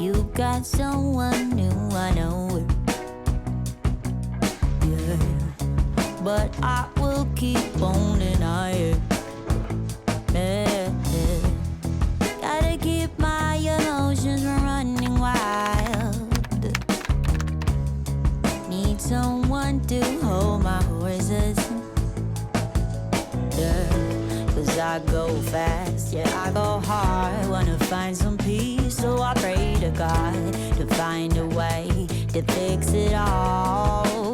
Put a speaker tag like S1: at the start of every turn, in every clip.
S1: You got someone new, I know it. Yeah, but I will keep on denying. Yeah. Gotta keep my emotions from running wild. Need someone to hold my horses. Yeah, cause I go fast, I go hard. Wanna find some peace, so I pray to God to find a way to fix it all.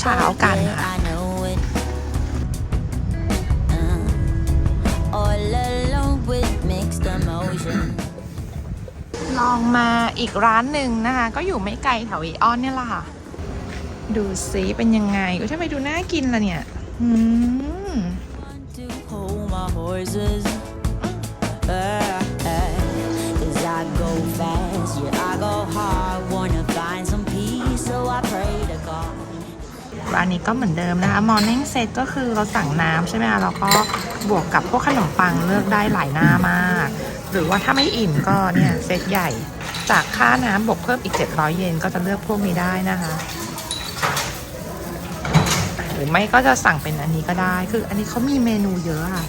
S2: เช้ากันค่ะลองมาอีกร้านหนึ่งนะคะ ก็อยู่ไม่ไกลแถวอีออนเนี่ยแหละค่ะ ดูซิเป็นยังไงก็ทำไมดูน่ากินล่ะเนี่ย อืม
S1: I go fast, yeah, I
S2: ร้านนี้ก็เหมือนเดิมนะคะ Morning Set ก็คือเราสั่งน้ำใช่ไหมคะแล้วก็บวกกับพวกขนมปังเลือกได้หลายหน้ามาก หรือว่าถ้าไม่อิ่มก็เนี่ยเซตใหญ่ จากค่าน้ำบวกเพิ่มอีก 700 เยนก็จะเลือกพวกนี้ได้นะคะ หรือไม่ก็จะสั่งเป็นอันนี้ก็ได้ คืออันนี้เขามีเมนูเยอะอะ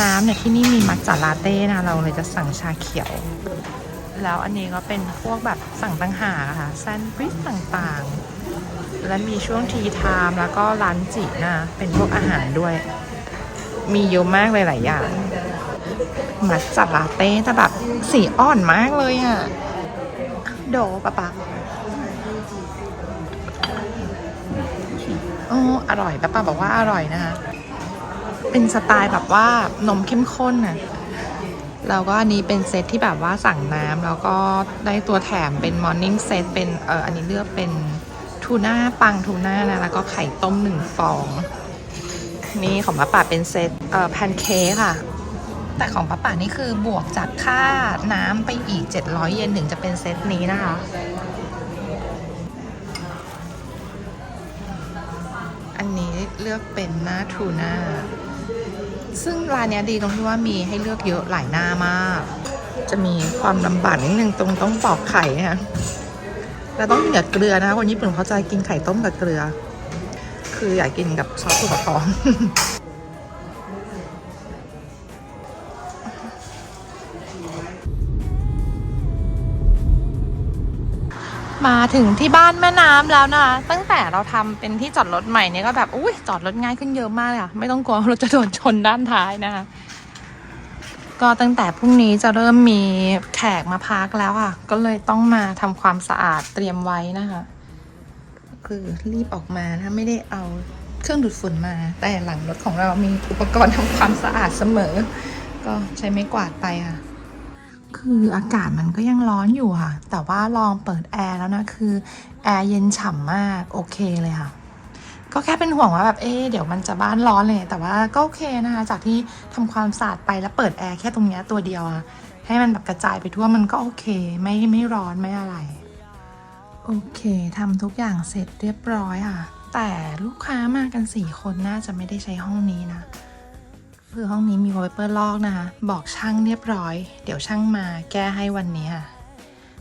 S2: น้ำเนี่ยที่นี่มีมัทฉะลาเต้นะเราเลยจะสั่งชาเขียว แล้วอันนี้ก็เป็นพวกแบบสั่งต่างหากอะค่ะแซนด์วิชต่างๆ และมีช่วงทีไทม์แล้วก็ร้านจินะ เป็นพวกอาหารด้วย มีเยอะมากเลยหลายอย่างมัทฉะลาเต้แต่แบบสีอ่อนมากเลยอะโดปะปะโอ้อร่อยปะปะบอกว่าอร่อยนะคะ เป็นสไตล์แบบว่านมเข้มข้นน่ะ แล้วก็อันนี้เป็นเซตที่แบบว่าสั่งน้ำแล้วก็ได้ตัวแถมเป็นมอร์นิ่งเซตเป็นเอออันนี้เลือกเป็นทูน่าปังทูน่านะแล้วก็ไข่ต้มหนึ่งฟอง นี่ของป้าป่าเป็นเซตเอ่อแพนเค้กค่ะ แต่ของป้าป่านี่คือบวกจากค่าน้ำไปอีก 700 เยนถึงจะเป็นเซตนี้นะคะ อันนี้เลือกเป็นหน้าทูน่า ซึ่งร้านนี้ดีตรงที่ว่ามีให้เลือกเยอะหลายหน้ามาก จะมีความลำบากนิดนึงตรงต้องปอกไข่นะคะแล้วต้องกินกับเกลือนะคะคนญี่ปุ่นเขาจะกินไข่ต้มกับเกลือ คืออยากกินกับซอสถั่วทอง มาถึงที่บ้านแม่น้ำแล้วนะคะตั้งแต่เราทำเป็นที่จอดรถใหม่เนี่ยก็แบบอุ้ยจอดรถง่ายขึ้นเยอะมากเลยค่ะไม่ต้องกลัวรถจะโดนชนด้านท้ายนะคะก็ตั้งแต่พรุ่งนี้จะเริ่มมีแขกมาพักแล้วอะ ก็เลยต้องมาทำความสะอาดเตรียมไว้นะคะ คือรีบออกมานะไม่ได้เอาเครื่องดูดฝุ่นมา แต่หลังรถของเรามีอุปกรณ์ทำความสะอาดเสมอ ก็ใช้ไม้กวาดไปค่ะ คืออากาศมันก็ยังร้อนอยู่ค่ะ แต่ว่าลองเปิดแอร์แล้วนะ คือแอร์เย็นฉ่ำมากโอเคเลยค่ะ ก็แค่เป็นห่วงว่าแบบเอ๊เดี๋ยวมันจะบ้านร้อนเลยแต่ว่าก็โอเคนะคะ จากที่ทำความสะอาดไปแล้วเปิดแอร์แค่ตรงนี้ตัวเดียวอะให้มันแบบกระจายไปทั่วมันก็โอเค ไม่ไม่ร้อนไม่อะไร โอเคทำทุกอย่างเสร็จเรียบร้อยค่ะ แต่ลูกค้ามากันสี่คนน่าจะไม่ได้ใช้ห้องนี้นะ คือห้องนี้มีวอลเปอร์ลอกนะคะ บอกช่างเรียบร้อย เดี๋ยวช่างมาแก้ให้วันนี้ค่ะ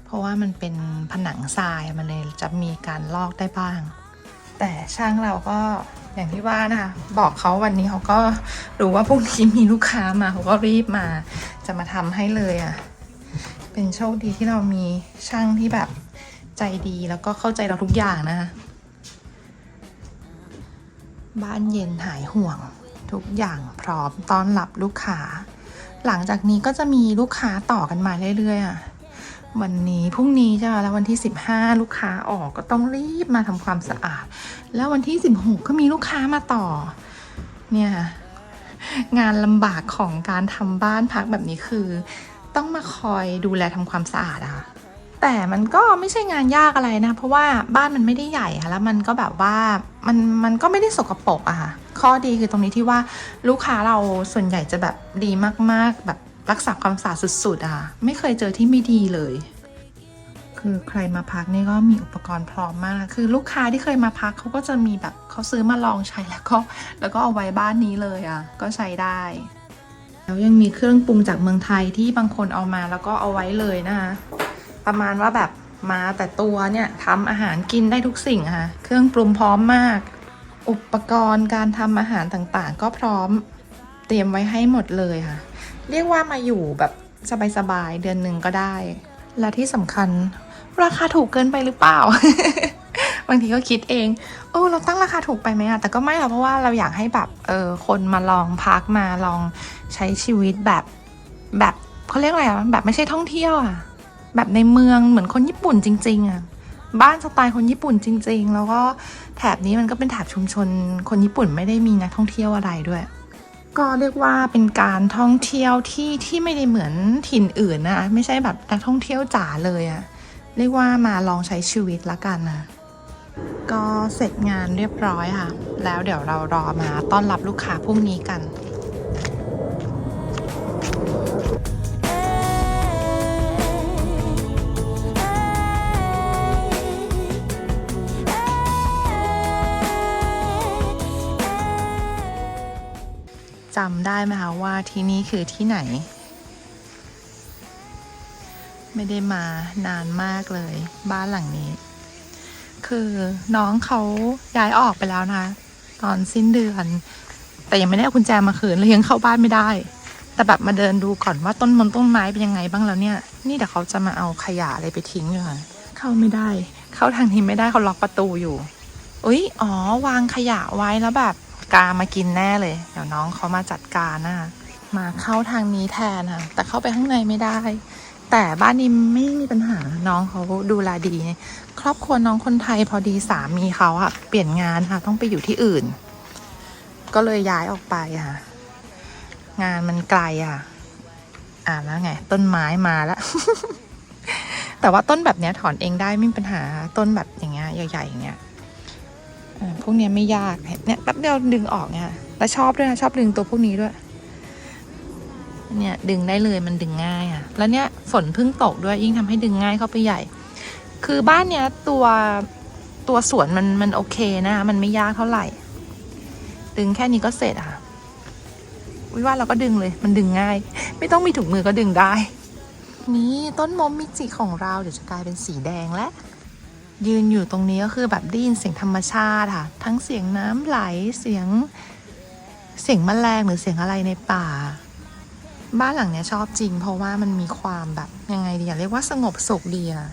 S2: เพราะว่ามันเป็นผนังทรายมันเลยจะมีการลอกได้บ้าง แต่ช่างเราก็อย่างที่ว่านะคะ บอกเขาวันนี้เขาก็รู้ว่าพรุ่งนี้มีลูกค้ามาเขาก็รีบมา จะมาทำให้เลยอะ่ะ เป็นโชคดีที่เรามีช่างที่แบบใจดีแล้วก็เข้าใจเราทุกอย่างนะคะ บ้านเย็นหายห่วง ทุกอย่างพร้อมต้อนรับลูกค้า หลังจากนี้ก็จะมีลูกค้าต่อกันมาเรื่อยๆอะวันนี้พรุ่งนี้จะแล้ววันที่ 15 ลูกค้าออกก็ต้องรีบมาทำความสะอาด แล้ววันที่ 16 ก็มีลูกค้ามาต่อ เนี่ย งานลำบากของการทำบ้านพักแบบนี้คือ ต้องมาคอยดูแลทำความสะอาดอะค่ะแต่มันก็ไม่ใช่งานยากอะไรนะ เพราะว่าบ้านมันไม่ได้ใหญ่ค่ะแล้วมันก็แบบว่ามันมันก็ไม่ได้สกปรกอะค่ะ ข้อดีคือตรงนี้ที่ว่าลูกค้าเราส่วนใหญ่จะแบบดีมากๆ แบบรักษาความสะอาดสุด ๆอะค่ะ ไม่เคยเจอที่ไม่ดีเลย คือใครมาพักนี่ก็มีอุปกรณ์พร้อมมาก คือลูกค้าที่เคยมาพักเขาก็จะมีแบบเขาซื้อมาลองใช้แล้วก็แล้วก็เอาไว้บ้านนี้เลยอะก็ใช้ได้แล้วยังมีเครื่องปรุงจากเมืองไทยที่บางคนเอามาแล้วก็เอาไว้เลยนะคะประมาณว่าแบบมาแต่ตัวเนี่ยทำอาหารกินได้ทุกสิ่งค่ะ เครื่องปรุงพร้อมมาก อุปกรณ์การทำอาหารต่างๆ ก็พร้อมเตรียมไว้ให้หมดเลยค่ะ เรียกว่ามาอยู่แบบสบายๆเดือนหนึ่งก็ได้ และที่สำคัญ ราคาถูกเกินไปหรือเปล่า บางทีก็คิดเองโอ้เราตั้งราคาถูกไปไหมอะแต่ก็ไม่หรอกเพราะว่าเราอยากให้แบบเออคนมาลองพักมาลองใช้ชีวิตแบบแบบเขาเรียกอะไรอะแบบไม่ใช่ท่องเที่ยวอะแบบในเมืองเหมือนคนญี่ปุ่นจริง ๆอะ บ้านสไตล์คนญี่ปุ่นจริง ๆ แล้วก็แถบนี้มันก็เป็นแถบชุมชน คนญี่ปุ่นไม่ได้มีนักท่องเที่ยวอะไรด้วย ก็เรียกว่าเป็นการท่องเที่ยวที่ที่ไม่ได้เหมือนถิ่นอื่นนะไม่ใช่แบบนักท่องเที่ยวจ๋าเลยอะเรียกว่ามาลองใช้ชีวิตละกันนะก็เสร็จงานเรียบร้อยค่ะ แล้วเดี๋ยวเรารอมาต้อนรับลูกค้าพรุ่งนี้กัน จำได้ไหมคะว่าที่นี่คือที่ไหน ไม่ได้มานานมากเลย บ้านหลังนี้ คือน้องเขาย้ายออกไปแล้วนะตอนสิ้นเดือน แต่ยังไม่ได้เอากุญแจมาคืนเลยยังเข้าบ้านไม่ได้ แต่แบบมาเดินดูก่อนว่าต้นมนต้นไม้เป็นยังไงบ้างแล้วเนี่ย นี่เดี๋ยวเขาจะมาเอาขยะอะไรไปทิ้งอยู่ค่ะเข้าไม่ได้ เข้าทางนี้ไม่ได้เขาล็อกประตูอยู่อุ้ยอ๋อ วางขยะไว้แล้วแบบ กามากินแน่เลย เดี๋ยวน้องเขามาจัดการนะมาเข้าทางนี้แทนค่ะ แต่เข้าไปข้างในไม่ได้ แต่บ้านนี้ไม่มีปัญหา น้องเขาดูแลดี ครอบครัวน้องคนไทยพอดีสามีเขาอะเปลี่ยนงานค่ะ ต้องไปอยู่ที่อื่น ก็เลยย้ายออกไปค่ะ งานมันไกลอะ อ่าแล้วไง ต้นไม้มาแล้ว แต่ว่าต้นแบบเนี้ยถอนเองได้ไม่มีปัญหา ต้นแบบอย่างเงี้ยใหญ่ๆอย่างเงี้ย พวกนี้ไม่ยากเนี่ยแป๊บเดียวดึงออกเนี่ยแล้วชอบด้วยนะชอบดึงตัวพวกนี้ด้วย เนี่ยดึงได้เลยมันดึงง่ายอะ แล้วเนี่ยฝนเพิ่งตกด้วยยิ่งทำให้ดึงง่ายเข้าไปใหญ่ คือบ้านเนี้ยตัวตัวสวนมันมันโอเคนะคะมันไม่ยากเท่าไหร่ ดึงแค่นี้ก็เสร็จอะ่ะวิว่าเราก็ดึงเลย มันดึงง่าย ไม่ต้องมีถุงมือก็ดึงได้ นี่ต้นมมมิจิของเราเดี๋ยวจะกลายเป็นสีแดงแล้ว ยืนอยู่ตรงนี้ก็คือแบบได้ยินเสียงธรรมชาติค่ะ ทั้งเสียงน้ำไหลเสียงเสียงแมลงหรือเสียงอะไรในป่า บ้านหลังเนี้ยชอบจริง เพราะว่ามันมีความแบบยังไงดีอะเรียกว่าสงบสุขดีอะ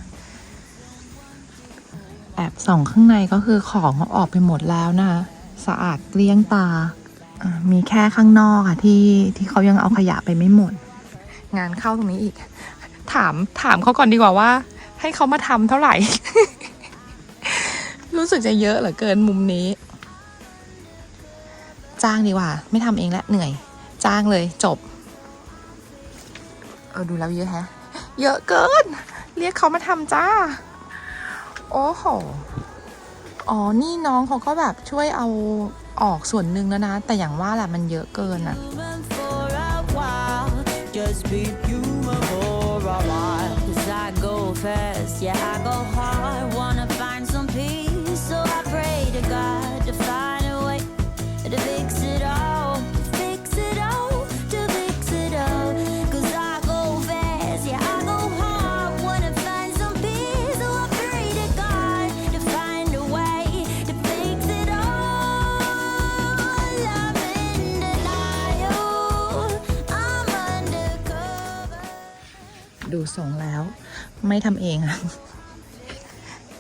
S2: แอบส่องข้างในก็คือของเอาออกไปหมดแล้วนะคะสะอาดเกลี้ยงตาอ่ามีแค่ข้างนอกค่ะที่ที่เขายังเอาขยะไปไม่หมด งานเข้าตรงนี้อีก ถามถามเขาก่อนดีกว่าว่า ให้เขามาทำเท่าไหร่ รู้สึกจะเยอะเหลือเกินมุมนี้ จ้างดีกว่า ไม่ทำเองและเหนื่อย จ้างเลยจบ เออดูแล้วเยอะแฮะ เยอะเกิน เรียกเขามาทำจ้า โอ้โหอ๋อ นี่น้องเขาก็แบบช่วยเอาออกส่วนหนึ่งแล้วนะ แต่อย่างว่าแหละมันเยอะเกินอะ
S1: Human
S2: ทรงแล้ว ไม่ทำเองอะ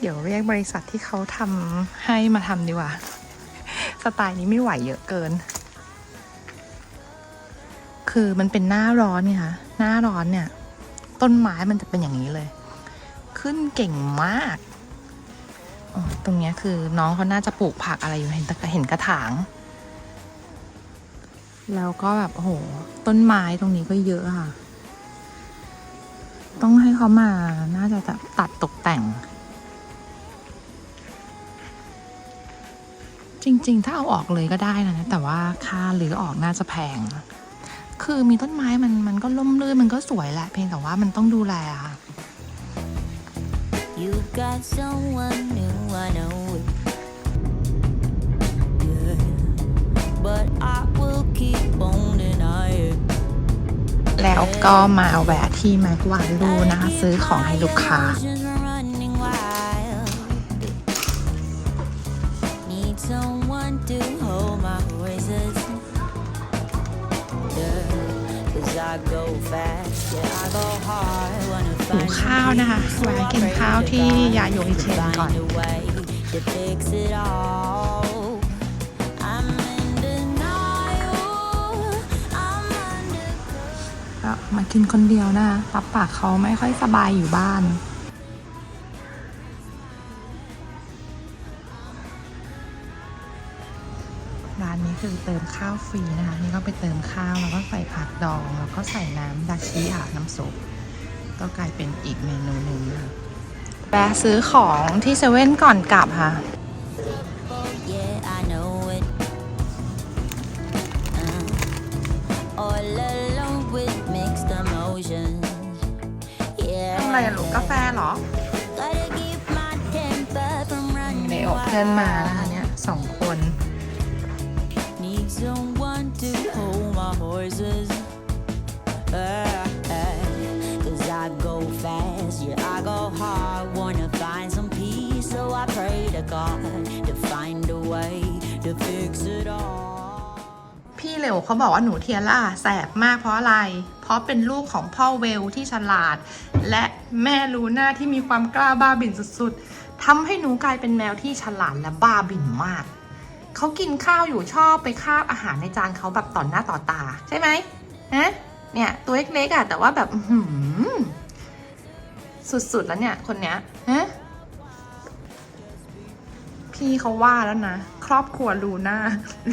S2: เดี๋ยวเรียกบริษัทที่เขาทำให้มาทำดีกว่า สไตล์นี้ไม่ไหวเยอะเกิน คือมันเป็นหน้าร้อนเนี่ยค่ะหน้าร้อนเนี่ย ต้นไม้มันจะเป็นอย่างนี้เลย ขึ้นเก่งมากตรงเนี้ยคือน้องเขาน่าจะปลูกผักอะไรอยู่เห็นเห็นกระถาง แล้วก็แบบโอ้โห ต้นไม้ตรงนี้ก็เยอะค่ะ ต้องให้เขามา น่าจะตัดตกแต่ง จริง ๆ ถ้าเอาออกเลยก็ได้นะ แต่ว่าค่าหรือออกน่าจะแพง คือมีต้นไม้มันมันก็ล่มลื่นมันก็สวยแหละ เพียงแต่ว่ามันต้องดูแลค่ะ
S1: You've got someone new, I know. Yeah, but I will keep on denying.
S2: แล้วก็มาแวะที่แม็กวานลูนะคะซื้อของให้ลูกค้า หูข้าวนะคะแวะกินข้าวที่ยาโยอิเคนก่อน มากินคนเดียวนะคะรับปากเขาไม่ค่อยสบายอยู่บ้านร้านนี้คือเติมข้าวฟรีนะคะ นี่ก็ไปเติมข้าวแล้วก็ใส่ผักดอง แล้วก็ใส่น้ำดาชิอาน้ำซุปก็กลายเป็นอีกเมนูหนึ่งนะคะแวะซื้อของที่เซเว่นก่อนกลับค่ะ
S1: all alone
S2: ทำอะไรอะลูกกาแฟเหรอ
S1: Gotta keep my temper from
S2: เน
S1: running
S2: โอเพื่อนมานะคะ
S1: wild.
S2: เนี่ยสองคน
S1: Need someone to hold my horses. Uh, uh, Cause I go fast, yeah, I go hard. Wanna find some peace, so I pray to God to find a way to fix it all.
S2: พี่เหลวเขาบอกว่าหนูเทียร่าแสบมากเพราะอะไร เพราะเป็นลูกของพ่อเวลที่ฉลาด และแม่ลูน่าที่มีความกล้าบ้าบิ่นสุดๆทำให้หนูกลายเป็นแมวที่ฉลาดและบ้าบิ่นมาก เขากินข้าวอยู่ชอบไปคาบอาหารในจานเขาแบบต่อหน้าต่อตา ใช่ไหมฮะเนี่ยตัวเล็กๆอะแต่ว่าแบบหือสุดๆแล้วเนี่ยคนเนี้ยฮะพี่เขาว่าแล้วนะ ครอบครัวลูน่า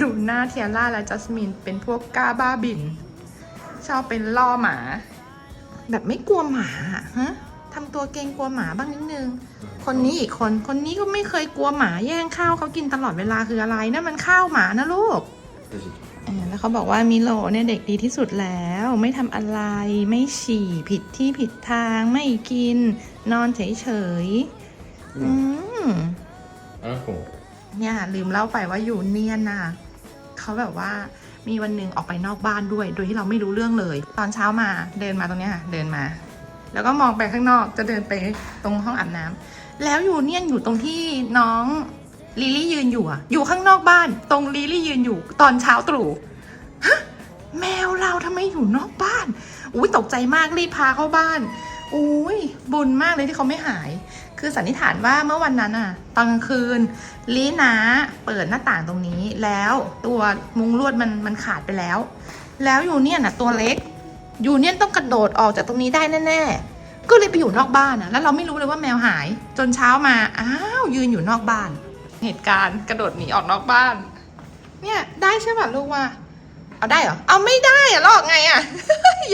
S2: ลูน่าเทียร่าและจัสมินเป็นพวกกล้าบ้าบิน ชอบเป็นล่อหมา แบบไม่กลัวหมาอะฮะทำตัวเกรงกลัวหมาบ้างนิดนึง คนนี้อีกคน คนนี้ก็ไม่เคยกลัวหมาแย่งข้าวเขากินตลอดเวลาคืออะไรนั่นมันข้าวหมานะลูกอ่าแล้วเขาบอกว่ามิโลเนี่ยเด็กดีที่สุดแล้ว ไม่ทำอะไรไม่ฉี่ผิดที่ผิดทางไม่กิน นอนเฉยๆอืม
S3: あこ
S2: เนี่ยลืมเล่าไปว่าอยู่เนียนน่ะเขาแบบว่า มีวันหนึ่งออกไปนอกบ้านด้วย โดยที่เราไม่รู้เรื่องเลย ตอนเช้ามาเดินมาตรงเนี้ยค่ะเดินมา แล้วก็มองไปข้างนอกจะเดินไปตรงห้องอาบน้ำแล้วอยู่เนี่ยอยู่ตรงที่น้องลิลี่ยืนอยู่อะอยู่ข้างนอกบ้าน ตรงลิลี่ยืนอยู่ ตอนเช้าตรู่ฮะแมวเราทำไมอยู่นอกบ้านอุ้ยตกใจมากรีบพาเข้าบ้านอุ้ยบุญมากเลยที่เขาไม่หาย คือสันนิษฐานว่าเมื่อวันนั้นอะตอนกลางคืนลีนาเปิดหน้าต่างตรงนี้แล้วตัวมุงลวดมันมันขาดไปแล้ว แล้วยูเนี่ยน่ะตัวเล็กยูเนี่ยต้องกระโดดออกจากตรงนี้ได้แน่ๆก็เลยไปอยู่นอกบ้านนะแล้วเราไม่รู้เลยว่าแมวหาย จนเช้ามาอ้าวยืนอยู่นอกบ้าน เหตุการณ์กระโดดหนีออกนอกบ้าน เนี่ยได้ใช่ป่ะลูกว่า เอาได้เหรอเอาไม่ได้อะลอกไงอะ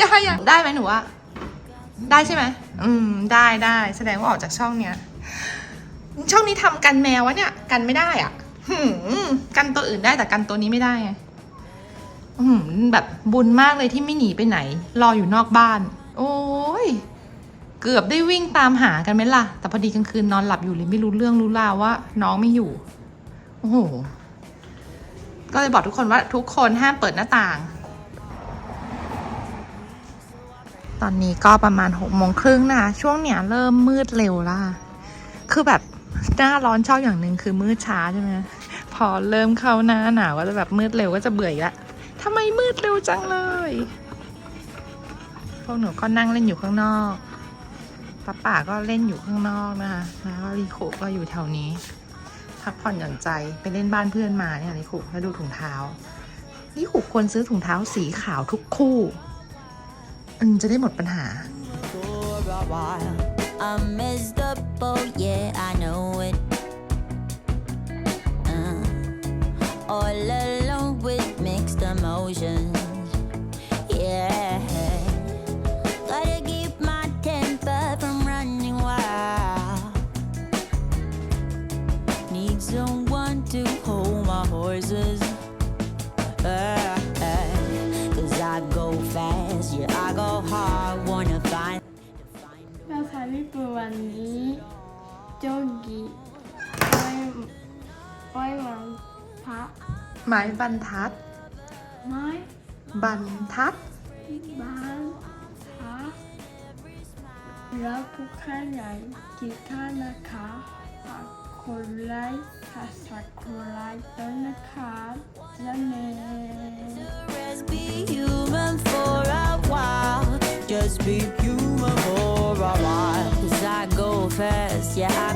S2: ยายอะได้ไหมหนูว่าได้ใช่ไหม อืม ได้ได้แสดงว่าออกจากช่องเนี้ย ช่องนี้ทำกันแมววะเนี่ย กันไม่ได้อะหืมกันตัวอื่นได้แต่กันตัวนี้ไม่ได้ไงอืมแบบบุญมากเลยที่ไม่หนีไปไหน รออยู่นอกบ้าน โอ้ยเกือบได้วิ่งตามหากันไหมล่ะ แต่พอดีกลางคืนนอนหลับอยู่เลยไม่รู้เรื่องรู้ราวว่า น้องไม่อยู่ โอ้โห ก็เลยบอกทุกคนว่าทุกคนห้ามเปิดหน้าต่าง ตอนนี้ก็ประมาณหกโมงครึ่งนะช่วงเนี้ยเริ่มมืดเร็วละคือแบบหน้าร้อนชอบอย่างหนึ่งคือมืดช้าใช่ไหมพอเริ่มเข้าหน้าหนาวก็จะแบบมืดเร็วก็จะเบื่ออีกละทำไมมืดเร็วจังเลยพวกหนูก็นั่งเล่นอยู่ข้างนอกป้าป่าก็เล่นอยู่ข้างนอกนะคะแล้วก็ริโคก็อยู่แถวนี้พักผ่อนหย่อนใจไปเล่นบ้านเพื่อนมาเนี่ยริโคแล้วดูถุงเท้าริโคควรซื้อถุงเท้าสีขาวทุกคู่ มันจะได้หมดปัญหา
S1: I'm messed up, oh yeah, I know it. Uh, all alone with mixed emotions.
S2: ไม้บรรทัด
S3: ไม้
S2: บรรทัด
S3: บ้านพระแล้วทุกท่านใหญ่กี่ท่านนะคะฝากคนไลค์ฝากสักคนไลค์ด้วยนะคะจะเน
S1: Just be human for a while. Just be human for a while. Cause I go fast, yeah, I